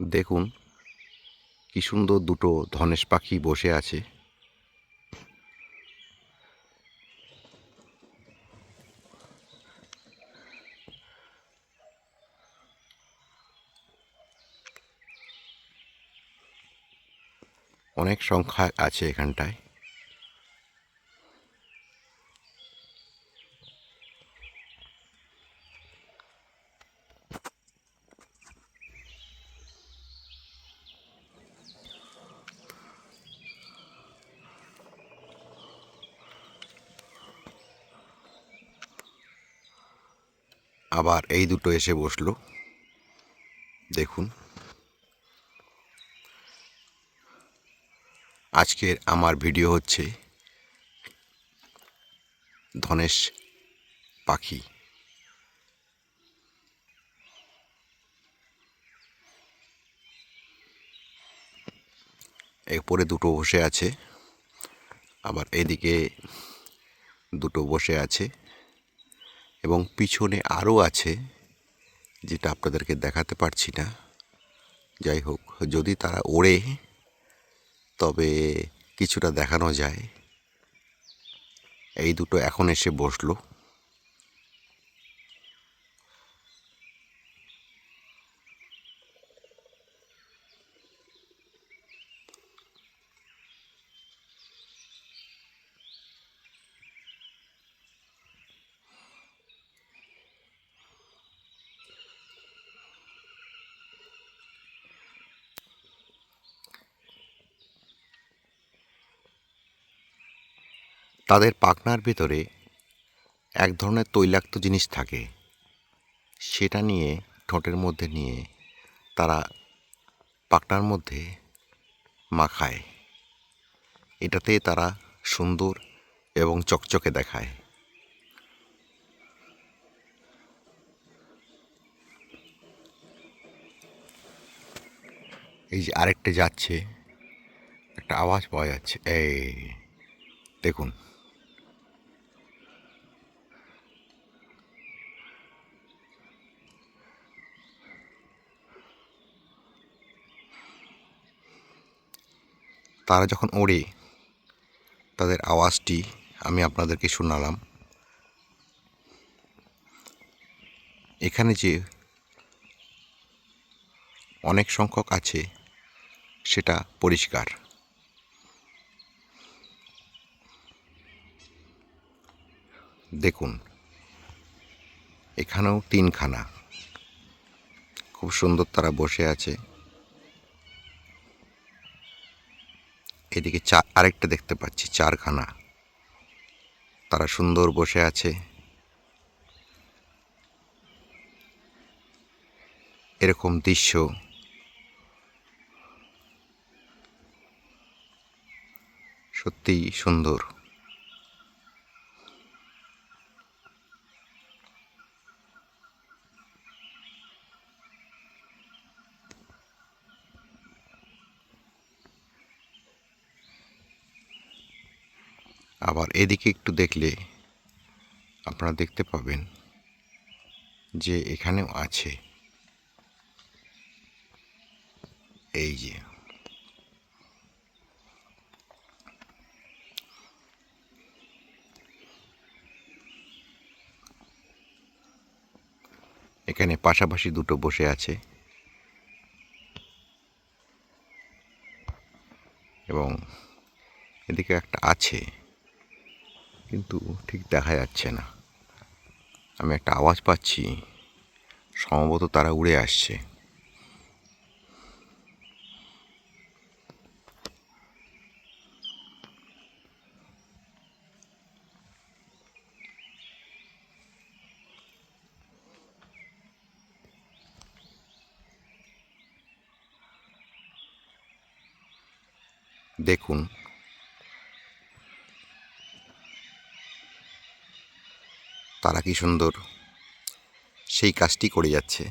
দেখুন কি সুন্দর দুটো ধনেশ পাখি বসে আছে। অনেক সংখ্যা আছে এখানটায়। আবার এই দুটো এসে বসল। দেখুন। আজকের আমার ভিডিও হচ্ছে ধনেশ পাখি। এরপরে দুটো বসে আছে। আবার এদিকে দুটো বসে আছে। এবং পিছনে আরও আছে, যেটা আপনাদেরকে দেখাতে পারছি না। যাই হোক, যদি তারা ওড়ে, তবে কিছুটা দেখানো যায়। এই দুটো এখন এসে বসল। তাদের পাখনার ভেতরে এক ধরনের তৈলাক্ত জিনিস থাকে। সেটা নিয়ে, ঠোঁটের মধ্যে নিয়ে তারা পাখনার মধ্যে মাখায়। এটাতে তারা সুন্দর এবং চকচকে দেখায়। এই যে আরেকটা যাচ্ছে, একটা আওয়াজ পাওয়া যাচ্ছে। এই, দেখুন। তারা যখন ওড়ে, তাদের আওয়াজটি আমি আপনাদেরকে শোনালাম। এখানে যে অনেক সংখ্যক আছে, সেটা পরিষ্কার। দেখুন, এখানেও তিনখানা। খুব সুন্দর তারা বসে আছে। এদিকে চা আরেকটা দেখতে পাচ্ছি চারখানা। তারা সুন্দর বসে আছে। এরকম দৃশ্য। সত্যিই সুন্দর। আবার এদিকে একটু দেখলে আপনারা দেখতে পাবেন যে এখানেও আছে। এই যে। এখানে পাশাপাশি দুটো বসে আছে। এবং এদিকে একটা আছে। কিন্তু ঠিক দেখা যাচ্ছে না। আমি একটা আওয়াজ পাচ্ছি সম্ভবত তারা উড়ে আসছে। দেখুন কি সুন্দর। সেই কাজটি করে যাচ্ছে।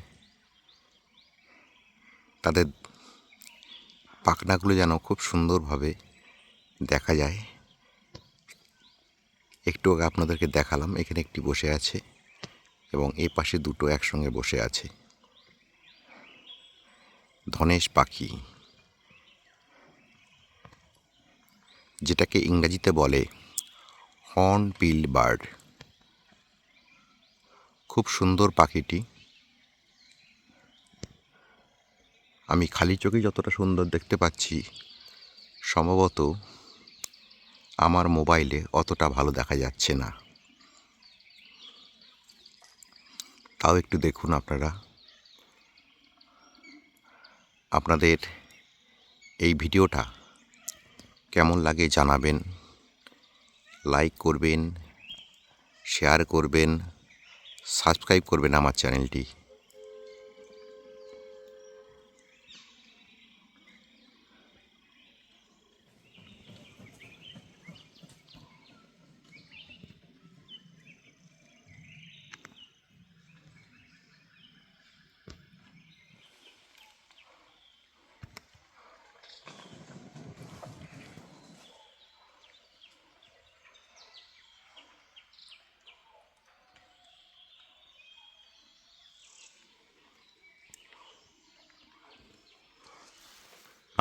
তাদের পাখনাগুলো যেন খুব সুন্দরভাবে দেখা যায়। একটু আগে আপনাদেরকে দেখালাম, এখানে একটি বসে আছে এবং এই পাশে দুটো একসঙ্গে বসে আছে। ধনেশ পাখি। যেটাকে ইংরাজিতে বলে হর্ন বিল বার্ড খুব সুন্দর পাখিটি। আমি খালি চোখে যতটা সুন্দর দেখতে পাচ্ছি, সম্ভবত আমার মোবাইলে অতটা ভালো দেখা যাচ্ছে না। তাও একটু দেখুন আপনারা। আপনাদের এই ভিডিওটা কেমন লাগে জানাবেন, লাইক করবেন, শেয়ার করবেন সাবস্ক্রাইব করবেন আমার চ্যানেলটি।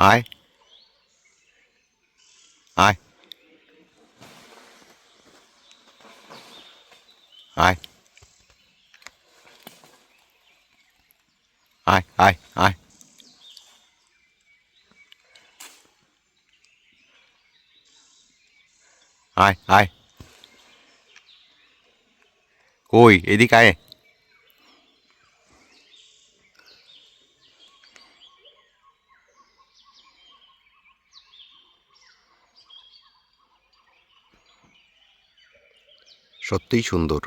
ai? Ai? Ai? Ai? Ai? Ai? Ai? Ai? Ui Uy, ini kaya. সত্যিই সুন্দর।